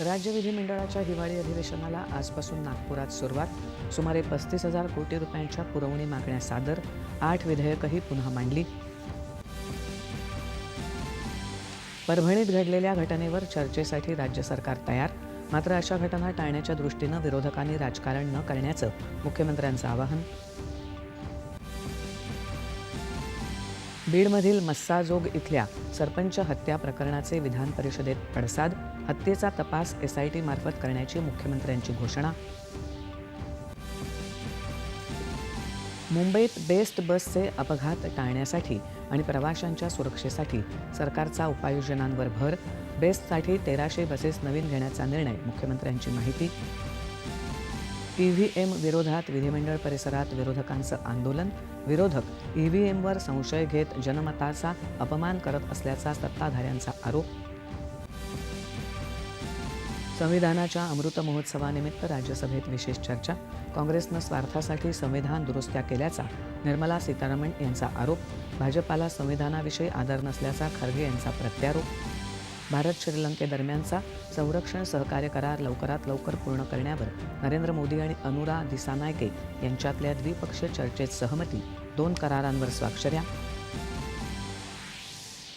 राज्य विधिमंडळाच्या हिवाळी अधिवेशनाला आजपासून नागपुरात सुरुवात. सुमारे पस्तीस हजार कोटी रुपयांच्या पुरवणी मागण्या सादर. आठ विधेयकही पुन्हा मांडली. परभणीत घडलेल्या घटनेवर चर्चेसाठी राज्य सरकार तयार. मात्र अशा घटना टाळण्याच्या दृष्टीनं विरोधकांनी राजकारण न करण्याचं मुख्यमंत्र्यांचं आवाहन. बीडमधील मस्साजोग इथल्या सरपंच हत्या प्रकरणाचे विधान परिषदेत पडसाद हत्येचा तपास एसआयटी मार्फत करण्याची मुख्यमंत्र्यांची घोषणा. मुंबईत बेस्ट बसचे अपघात टाळण्यासाठी आणि प्रवाशांच्या सुरक्षेसाठी सरकारचा उपाययोजनांवर भर बेस्टसाठी तेराशे बसेस नवीन घेण्याचा निर्णय मुख्यमंत्र्यांची माहिती. ईव्हीएम विरोधात विधिमंडळ परिसरात विरोधकांचं आंदोलन. विरोधक ईव्हीएमवर संशय घेत जनमताचा अपमान करत असल्याचा सत्ताधाऱ्यांचा आरोप. संविधानाच्या अमृत महोत्सवानिमित्त राज्यसभेत विशेष चर्चा. काँग्रेसनं स्वार्थासाठी संविधान दुरुस्त्या केल्याचा निर्मला सीतारामन यांचा आरोप. भाजपाला संविधानाविषयी आदर नसल्याचा खरगे यांचा प्रत्यारोप. भारत श्रीलंकेदरम्यानचा संरक्षण सहकार्य करार लवकरात लवकर पूर्ण करण्यावर नरेंद्र मोदी आणि अनुरा दिसानायके यांच्यातल्या द्विपक्षीय चर्चेत सहमती. दोन करारांवर स्वाक्षऱ्या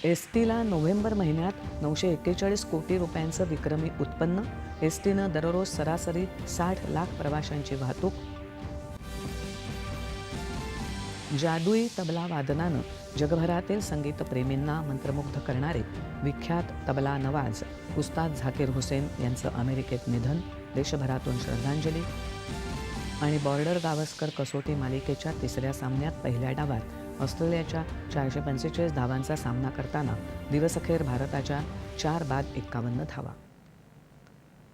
एस टीला नोव्हेंबर महिन्यात नऊशे एक्केचाळीस कोटी रुपयांचं विक्रमी उत्पन्न. एस टीनं दररोज सरासरी साठ लाख प्रवाशांची वाहतूक जादुई तबला वादनानं जगभरातील संगीतप्रेमींना मंत्रमुग्ध करणारे विख्यात तबला नवाज उस्ताद झाकीर हुसेन यांचं अमेरिकेत निधन देशभरातून श्रद्धांजली आणि बॉर्डर गावस्कर कसोटी मालिकेच्या तिसऱ्या सामन्यात पहिल्या डावात ऑस्ट्रेलियाच्या चारशे पंचेचाळीस धावांचा सामना करताना दिवसअखेर भारताच्या चार बाद एक्कावन्न धावा